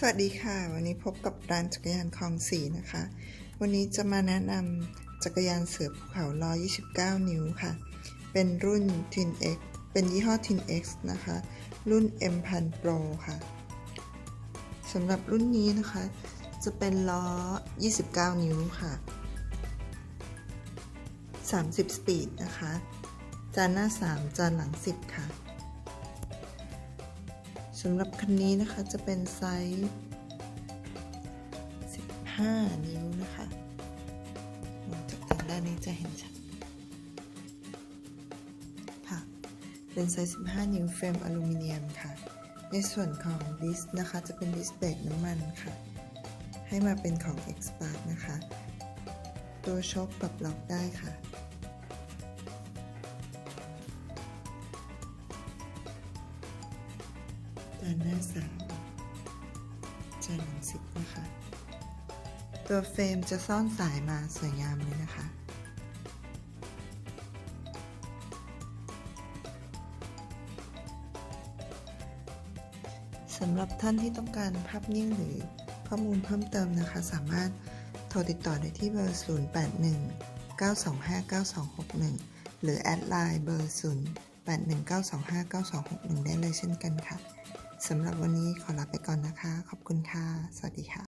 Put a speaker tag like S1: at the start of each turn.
S1: สวัสดีค่ะ วันนี้พบกับร้านจักรยานคลองสีนะคะ วันนี้จะมาแนะนำจักรยานเสือภูเขา129 นิ้วค่ะ เป็นรุ่น Tin X เป็นยี่ห้อ Tin X นะคะ รุ่น M 1 0 0 Pro ค่ะสำหรับรุ่นนี้นะคะ จะเป็นล้อ 29 นิ้วค่ะ 30 สปีดนะคะ จานหน้า 3 จานหลัง 10 ค่ะ สำหรับคันนี้นะคะจะเป็นไซส์ 15 นิ้วนะคะมองจากทางด้านนี้จะเห็นชัดค่ะ เป็นไซส์ 15 นิ้วเฟรมอลูมิเนียมค่ะ ในส่วนของดิสนะคะจะเป็นดิสเบรกน้ำมันค่ะ ให้มาเป็นของ X p a r k นะคะ ตัวโชคปรับล็อกได้ค่ะ จานหน้าสามจานหลังสิบนะคะ ตัวเฟรมจะซ่อนสายมาสวยงามเลยนะคะสำหรับท่านที่ต้องการภาพนิ่งหรือข้อมูลเพิ่มเติมนะคะ สามารถโทรติดต่อได้ที่เบอร์ 081 925 9261 หรือแอดไลน์เบอร์ 0 8 1 9 2 5 9 2 6 1 ได้เลยเช่นกันค่ะ สำหรับวันนี้ขอลาไปก่อนนะคะ ขอบคุณค่ะ สวัสดีค่ะ